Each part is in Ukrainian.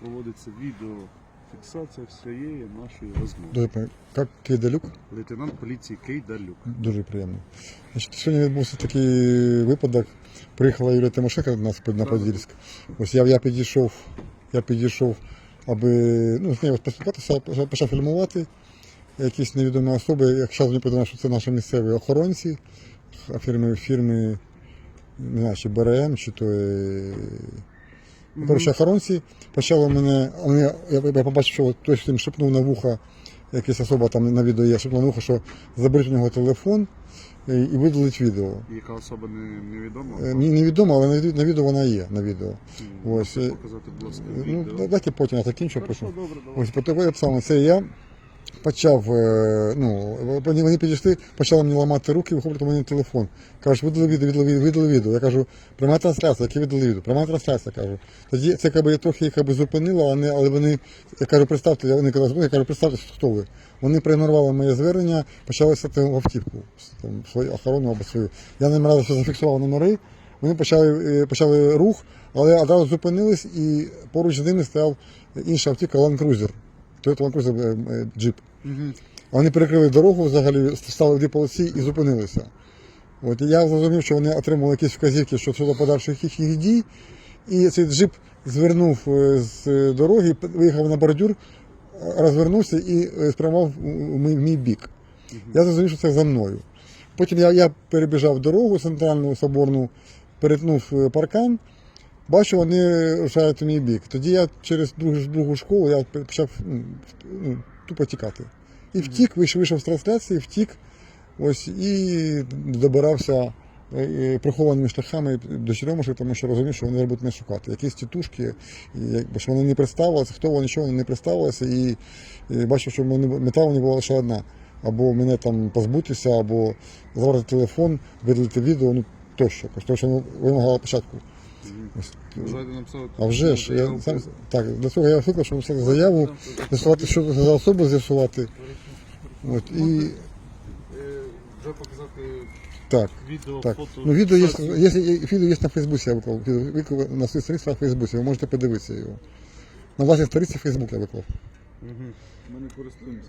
проводиться відеофіксація всієї нашої розмови. Дуже приємно. Як Кейдалюк? Лейтенант поліції Кейдалюк. Дуже приємно. Значить, сьогодні відбувся такий випадок. Приїхала Юлія Тимошенко до нас на Подільськ. Ось я, я підійшов, я підійшов, аби ну, з нею поспілкуватися, почав- фільмувати якісь невідомі особи. Як зараз мені подумав, що це наші місцеві охоронці, фірми, фірми не знаю, чи БРМ, чи то. Е, Ну, Коротше, охоронці почали мене. Вони, я, я побачив, що хтось їм шепнув на вуха, якась особа там на відео є, шепнув на вухо, що заберіть у нього телефон і, і видалить відео. Яка особа не, невідома? Е, Мені невідомо, але на від- на відео вона є. На відео. Ось, можете е, показати, будь ласка, Ну, відео. давайте потім я закінчу. Хорошо, добре, давай. Ось по тебе я писав, це я почав, е, ну, вони вони підійшли, почали мені ламати руки, виходити у мене телефон. Кажуть, видали відео, видали відео, видали відео. Я кажу, пряма трансляція, яке видали відео, пряма трансляція, кажу. Тоді це якби, трохи їх якби, зупинило, але, але вони, я кажу, представте, вони казали, я кажу, представте, хто ви. Вони проігнорували моє звернення, почали сати автівку, там, свою охорону або свою. Я ним разом що зафіксував номери, вони почали, е, почали рух, але одразу зупинились і поруч з ними стояв інша автівка Land Cruiser. Toyota Land Cruiser джип. Мгм. Вони перекрили дорогу, взагалі стали в дві полосі і зупинилися. От, і я зрозумів, що вони отримали якісь вказівки що щодо подальших їх, їх дій. І цей джип звернув е, з дороги, виїхав на бордюр, розвернувся і е, спрямував мій, в мій бік. Я зрозумів, що це за мною. Потім я, я перебіжав дорогу центральну соборну, перетнув е, паркан, бачу, вони рушають у мій бік. Тоді я через другу, другу школу я почав ну, ну, тупо тікати. І втік, вийшов, вийшов з трансляції, втік. Ось і добирався е, е, прихованими шляхами до черемушек, тому що розумів, що вони будуть не шукати. Якісь тітушки, якби що вони не представилися, хто вони, що вони не представилися, і, і бачив, що мета у них була лише одна. Або мене там позбутися, або забрати телефон, видалити відео, ну тощо. Тому що вони вимагали початку. А вже ж, я сам так, для цього я викликав, щоб написати заяву, з'ясувати, що це за особу з'ясувати. От, і Е, Вже показати так. відео, Так, фото. ну відео є, є, є, відео є на Фейсбуці, я виклав. Відео виклав на своїй сторінці на Фейсбуці, ви можете подивитися його. На власній сторінці Фейсбук я виклав. Ми не користуємося.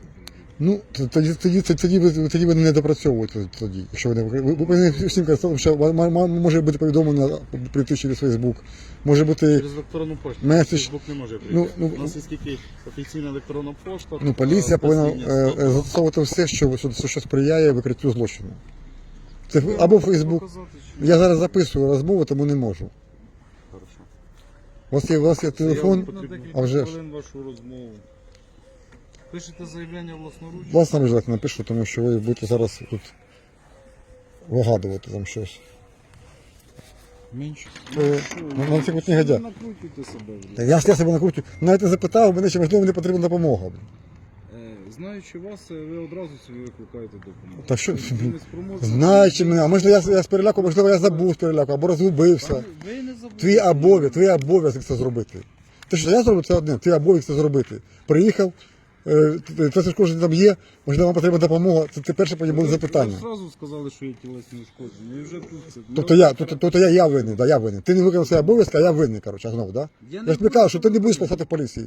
Ну, тоді, тоді, тоді, тоді, ви, тоді ви не допрацьовуєте тоді, якщо ви не ви, ви повинні всім казати, що може бути повідомлено прийти через Фейсбук, може бути Через електронну пошту. Меседж. Фейсбук не може прийти. Ну, ну, У нас є скільки офіційна електронна пошта. ну, поліція а, повинна е, е, застосовувати все, що, що, що сприяє викриттю злочину. Це або Фейсбук. Я зараз записую розмову, тому не можу. Хорошо. У вас є, у вас є телефон, А вже ж. вашу розмову. Пишете заявлення власноруч. Нам обов'язково напишу, тому що ви будете зараз тут вигадувати там щось. Менше. Це, ну, на цих от негодя. Не себе. Та Я ж я себе накручу. Навіть не запитав мене, чи можливо мені потрібна допомога. блін. Е, Знаючи вас, е, ви одразу собі викликаєте допомогу. Та що- Ви не спроможні. Знаючи мене, а можливо я, я з переляку, можливо, я забув з переляку, або розгубився. Ви не забудьте. Твій обов'язок, твій обов'язок це зробити. Те, що я зробив, це одне, твій обов'язок це зробити. Приїхав, це ж кожен там є, можливо, вам потрібна допомога. Це, це перше потім буде Ви одразу сказали, що є тілесні ушкодження. І вже тут це. Тобто я, тобто, тобто я, я винен, да, я винен. Ти не виконав свої обов'язки, а я винний, коротше, знову, да? Я Я ж тобі кажу, що ти не будеш працювати в поліції.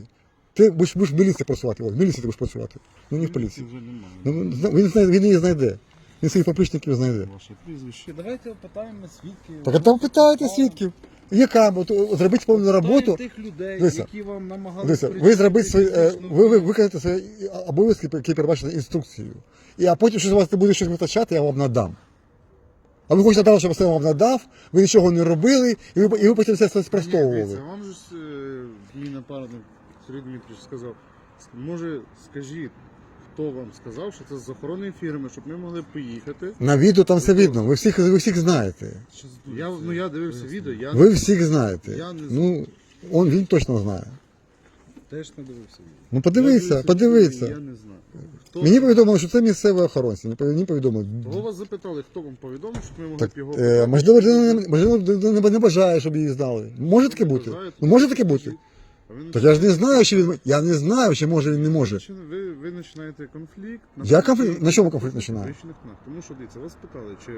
Ти будеш, будеш в міліції працювати, в міліції ти будеш працювати. Ну не в поліції. Вже немає. Ну, він, він, він її знайде. Він своїх поплічників знайде. Ваше прізвище. Давайте опитаємо свідків. Так а там питайте свідків. Яка от, от, зробіть повну роботу. Тих людей, Дивіться, які вам намагалися Дивіться, ви причинити свої, е, ви, ви боль. виконаєте свої обов'язки, які передбачені інструкцією. І а потім, що з вас не буде щось витачати, я вам надам. А ви хочете дати, щоб я вам надав, ви нічого не робили, і ви, і ви потім все це спростовували. Вам же ж, е, мій напарник Сергій Дмитрович сказав, може скажіть, хто вам сказав, що це з охоронної фірми, щоб ми могли поїхати. На відео там все видно, ви всіх, ви всіх знаєте. Я, ну, я дивився відео, я Ви всіх знаєте. Я не Ну, он, він точно знає. Теж не дивився. відео. Ну я подивіться, дивився Я не знаю. Хто, Мені повідомили, що це місцеві охоронці. Мені повідомили-. Того вас запитали, хто вам повідомив, щоб ми могли Так, б його е, можливо, людина не- можливо, людина не, не бажає, щоб її знали. Може таке бути? Бажає, Ну може таке бути? А Так я ж не знаю, чи він. Я не знаю, чи може він не може. Ви, ви починаєте конфлікт. Я конфлікт- на чому конфлікт починаю? Вищених нах. Тому що дивіться, вас питали, чи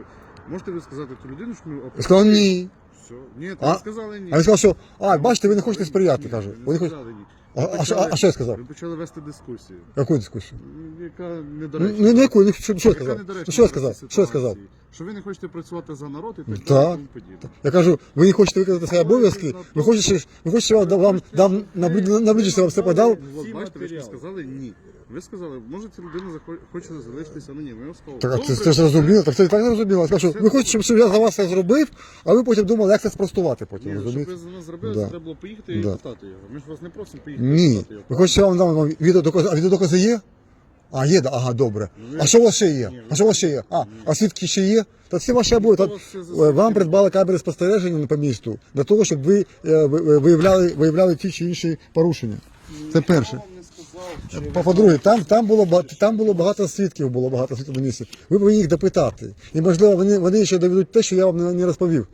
можете ви сказати ту людину, що ми Я сказав ні. Все. Ні, А? ви сказали ні. А він сказав, що а, бачите, ви не хочете сприяти, Ні, каже. ви не хочете. сказали ні. А, а, що- почали- а що я сказав? Ви почали вести дискусію. Яку дискусію? м, Яка Ну, недоречна. ну, яку, ну, що, що я Яка сказав? недоречна Ну, що я в сказав? цій Що я сказав? ситуації. Що ви не хочете працювати за народ і так Так. далі і тому подібне. Я кажу, ви не хочете виконати свої обов'язки, ви хочете, ви хочете, щоб я вам дам наблюдіться вам все подав. Ну, От Всі бачите, ви ж матеріали. сказали ні. Ви сказали, може ця людина захо- хоче залишитися анонімною. Я вам сказав, Так, а це, це ж зрозуміло, так це і так зрозуміло. Я кажу, ви хочете, щоб- я за вас це зробив, а ви потім думали, як це спростувати потім, Ні, щоб розумієте? ви за нас зробили, Да. це треба було поїхати і Да. питати його. Ми ж вас не просимо поїхати і Ні. питати його. Ви хочете, що я вам дам відеодокази, а відеодокази є? А, є, да, ага, добре. А що у вас ще є? А що у вас ще є? А, а свідки ще є? Та всі ваші обоє. Та- це за е, Вам придбали камери спостереження по місту для того, щоб ви е, ви- ви- виявляли, виявляли ті чи інші порушення. Це перше. По-друге, там, там, було, там було багато свідків, було багато свідків на. Ви повинні їх допитати. І можливо, вони, вони ще доведуть те, що я вам не, розповів.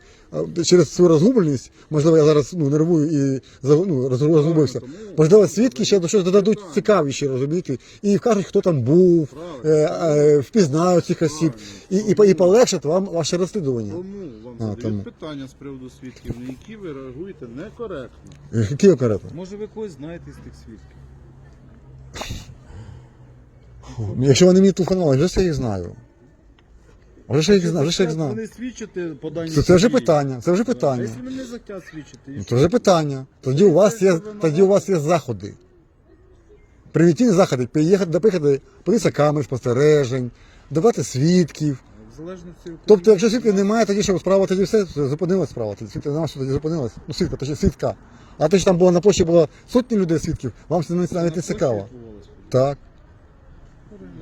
Через свою розгубленість, можливо, я зараз ну, нервую і ну, розгубився. Можливо, свідки ще щось додадуть цікавіші, розумієте, і вкажуть, хто там був, е, впізнають цих осіб, і, і, і полегшать вам ваше розслідування. Тому вам задають питання з приводу свідків, на які ви реагуєте некоректно. Які окремо? Може ви когось знаєте з тих свідків? Якщо вони мені телефонували, вже все їх знаю. Вже ще їх знаю, вже ще їх знаю. Вони свідчите по даній Це, це вже питання, це вже А питання. Якщо вони не захотять свідчити, і Ну, що? Це вже питання. Тоді у вас є, тоді у вас є заходи. Превентивні заходи, приїхати, допихати, подивитися камер спостережень, давати свідків. в залежності від Тобто, якщо свідків немає, тоді що справа тоді все, зупинилась справа. Тоді свідків немає, що тоді зупинилась. Ну, свідка, точніше свідка. А те, що там було на площі було сотні людей свідків, вам це навіть не цікаво. Так,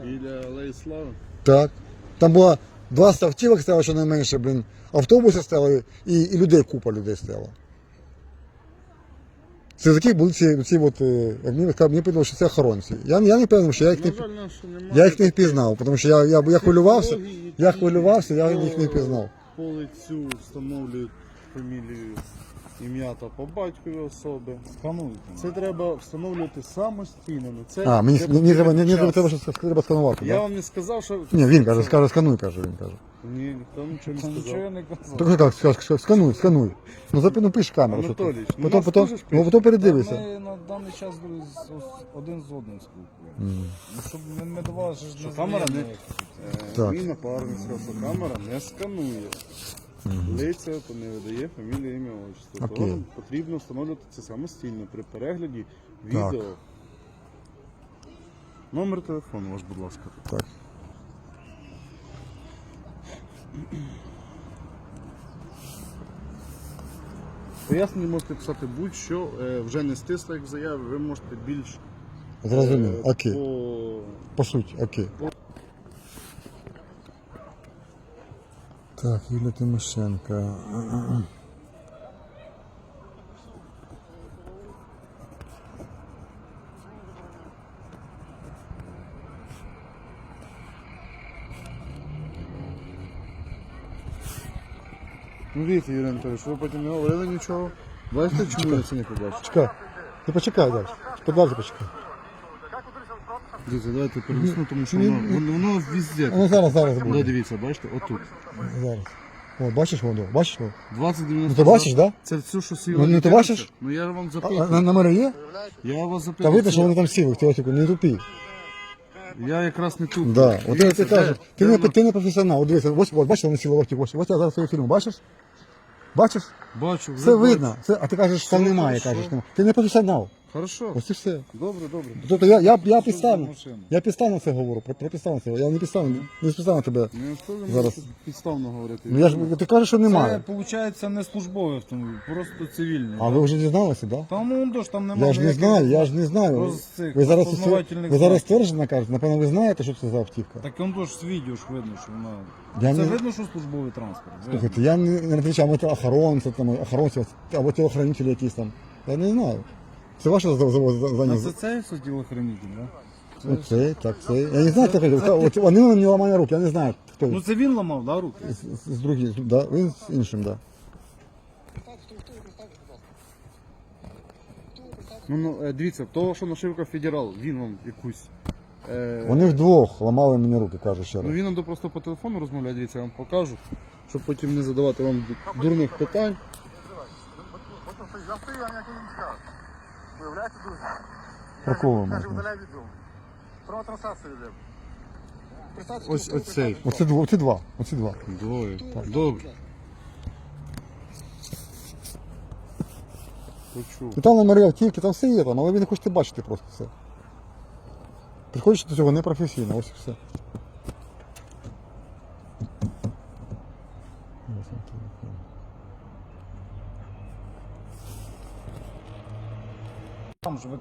Біля Алеї Слави. так. Там було 20 автівок стояло щонайменше, блін, автобуси стояли і, і людей купа людей стояло. Це такі були ці, ці от, е, як мені, сказали, мені подумали, що це охоронці. Я, я не певний, що я їх На не, жаль, немає. я їх не впізнав, тому що я, я, я хвилювався, Технології, я хвилювався, я їх не впізнав. По лицю встановлюють фамілію, ім'я та по батькові особи. Скануйте. Це треба встановлювати самостійно. ну, Це А, мені, треба мені, треба, мені, час. мені треба, щось треба сканувати, Я так? вам не сказав, що. Ні, він каже, скаже, скануй, каже, він каже. Ні, ніхто нічого не Та Нічого я не казав. Так, так, скаж- скаж- скануй, скануй. Ну, запи, ну пиш камеру. що ти. Анатолійович, ну, Потім, нас потім, теж ну, потім передивися. Ми на даний час з- з- один з одним спілкуємося. Ну, Щоб ми, ми до вас же ж не камера не- знайомі. Е, Так. Мій напарник сказав, що камера не сканує. Лиця то не видає фамілію, ім'я, отчество. Окей. Того потрібно встановлювати це самостійно при перегляді Так. відео. Номер телефону ваш, будь ласка. Так. Пояснення можете писати будь-що, е, вже не стисло, як в заяві, ви можете більш Зрозумів, е, окей. по По суті, окей. Так, Юлія Тимошенко. Ну, видите, Юрій Анатолійович, ви потім не говорили нічого. Бачите, чому я це не побачив? Чекай. Ти почекай, далі. Подальше почекай. Дивіться, давайте перенесу, тому що воно, воно, воно везде. Ну зараз, зараз Ну, буде. дивіться, бачите, отут. Зараз. О, бачиш воно? Бачиш воно? 2090. Ну ти бачиш, так? Це все, що Ну, ну, ти бачиш? Ну я вам Да? запитую. А, на номери є? Я вас Та запитую. видно, що вони там сіли, ти ось не тупі. Я якраз не тут. Да. От я Дивіться, ти кажу, ти де не, воно- ти не професіонал. От дивися, ось, ось бачиш, вони сіли в автівку. Ось, ось я зараз свою фільму, бачиш? Бачиш? Бачу, вже Це бачу. видно. Це, а ти кажеш, що там немає, кажеш. нема. Ти не професіонал. Хорошо. Ось і все. Добре, добре. Тобто я, я, я Що підставно, я підставно це говорю, про, про підставно це. Я не підставно, не підставно тебе. Ну, я Зараз. підставно говорити. Ну я ж ти кажеш, що немає. Це, виходить, не службовий автомобіль, просто цивільний. А ви вже дізналися, так? Да? Там ну, то ж там немає. Я ж не знаю, я ж не знаю. Цих Ви зараз, розпознавательних ви зараз стверджено кажете, напевно, ви знаєте, що це за автівка. Так он ж з відео ж видно, що вона. Я Це не- видно, що службовий транспорт. видно. Слухайте, я не, не відповідаю, а ми то охоронці, там, охоронці, або тілохранителі якісь там. Я не знаю. Це ваше за- за- це цей все тілохранитель, да? Ну, це, так, це. Я не знаю, це. От Вони мені ламають руки, я не знаю, хто Ну це він ламав, да, руки? З, з, з другим, да, він з іншим, да. Ну, ну, е, дивіться, того, що нашивка федерал, він вам якусь. Е, Вони вдвох ламали мені руки, кажу ще Ну раз. він нам просто по телефону розмовляє, дивіться, я вам покажу. щоб потім не задавати вам дурних питань. Я стою, а ніякий не час. Виявляється дуже. Проколом Каже, можна. удаляй відео. Права трансляція йде. Представте, Ось що ви оцей. Оці два, оці два, оці два. Двоє. Добре. Почув. І там номери автівки, там все є там, але ви не хочете бачити просто все. Підходиш до цього непрофесійно, ось і все.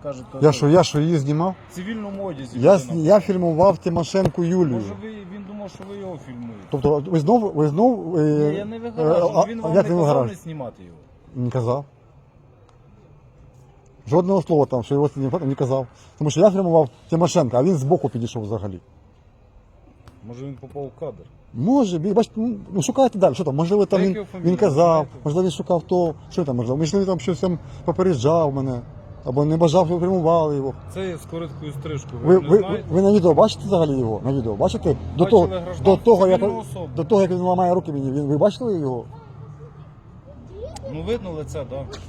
Ж Я що, я що її знімав? в цивільному одязі. Я, людина. я фільмував Тимошенко Юлію. Може ви, він думав, що ви його фільмуєте. Тобто ви знов, ви знов. е, Ні, я не е, вигоражу. а- Він а вам не казав не знімати його. Не казав. Жодного слова там, що його не, не казав. Тому що я фільмував Тимошенка, а він збоку підійшов взагалі. Може він попав в кадр. Може, бі- бачите, ну, ну шукайте далі, що там, можливо, там Як він, його фамілія, він казав, знаєте? можливо, він шукав то, що там, можливо, можливо, він там щось там попереджав мене, або не бажав, щоб приймували його. Це з короткою стрижкою. Ви, Ви, не ви, знаєте? ви на відео бачите взагалі його? На відео бачите? До Бачили того, гражданську до, того, як, цивільну особу. до того, як він ламає руки мені, він, ви бачили його? Ну видно лице, так.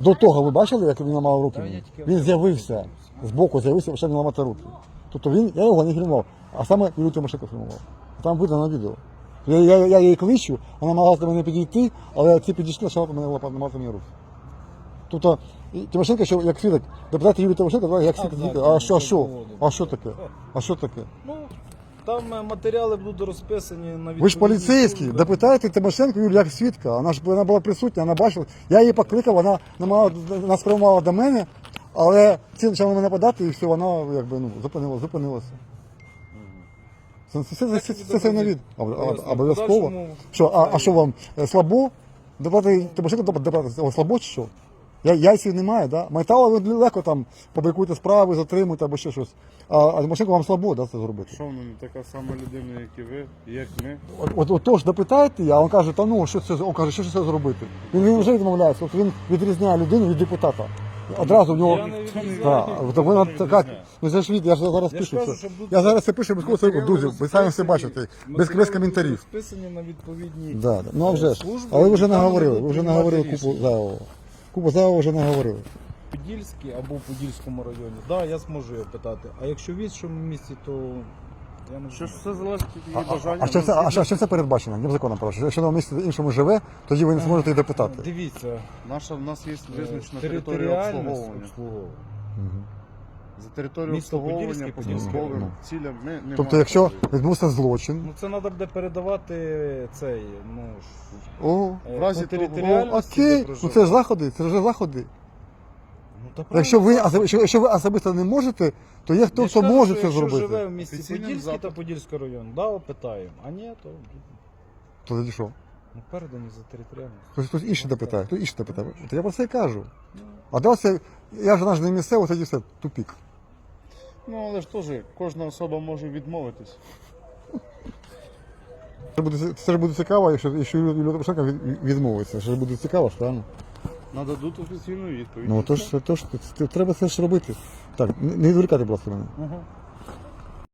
До того ви бачили, як він ламав руки? Та я мені? тільки Він з'явився, збоку з'явився, почав не ламати руки. Тобто він, я його не фільмував, а саме Юлію Тимошенко фільмував. Там видно на відео. Я, я, я її кличу, вона намагалася до мене підійти, але ці підійшли, почала мене лапати ламати мені руки. Тобто Тимошенко, що як свідок, депутати Юрій Тимошенко, як А, так, а що, а що? А що таке? А що таке? Ну, там е, матеріали будуть розписані на Ви ж відповідні поліцейські, допитайте Тимошенко Юлію як свідка. Вона ж вона була присутня, вона бачила. Я її покликав, вона намагала нас до мене, але ці почали мене подати, і все, вона якби ну зупинила, зупинилася. Це, це, це, це, це, на від. Обов'язково. Що, а, а що вам е, слабо? Допитати Тимошенко допитати слабо чи що? Я, яйців немає, да? Ви легко там побрикуйте справи, затримуйте або ще щось. А, а Тимошенко вам слабо, да, це зробити. Що вона не така сама людина, як і ви, як ми. От, от, от тож допитайте, а він каже, та ну що це, він каже, що ж це зробити? Він, він вже відмовляється, тобто він відрізняє людину від депутата. Одразу в нього. Я не відрізняю. Так, вона така, ну це ж від, я ж зараз Я ж пишу. кажу, це. щоб тут Я зараз це пишу без кого матеріали друзі, ви самі все розписані- бачите, без, матеріали без коментарів. розписані на відповідні Да, да. Ну а вже ж. служби, Але ви вже і там наговорили, будуть ви вже приймати наговорили купу рішення. зайвого. Купу зайвого вже наговорили. Подільській або в Подільському районі. Так, да, я зможу його питати. А якщо в іншому місті, то я не Що ж все залежить від її бажання. а, що це, а, що- а що це передбачено? Яким законом прошу. Якщо на місці іншому живе, тоді ви не зможете їх питати. Дивіться, Наша, в нас є е, визначена територія територіальність обслуговування. обслуговування. Мгм. За територію Місто обслуговування Подільське, по Подільське. військовим Ну. цілям ми не Тобто, якщо відбувся злочин, Ну це треба буде передавати цей, ну ж, о, е, В разі по того- територіальності, окей, ну проживає. це ж заходи, це вже заходи. Ну, та Якщо ви, правильно. якщо, якщо ви особисто не можете, то є хто, Я ж хто кажу, може що це якщо зробити. живе в місті Офіційним Подільський та запитом. Подільський район, да, опитаємо. А ні, то То тоді що? Ну, передані за територіальність. Хтось, хтось інший допитає, хтось інший допитає. От я про це і кажу. А де я ж наш не місцевий, тоді все, тупік. Ну але ж теж кожна особа може відмовитись. Це буде, це ж буде цікаво, якщо, якщо Юлія Тимошенко від- відмовиться. Це ж буде цікаво, ж, правильно? Нададуть офіційну відповідь. Ну, то ж, то ж, це- треба це ж робити. Так, не не відволікати, будь ласка, мене. Угу.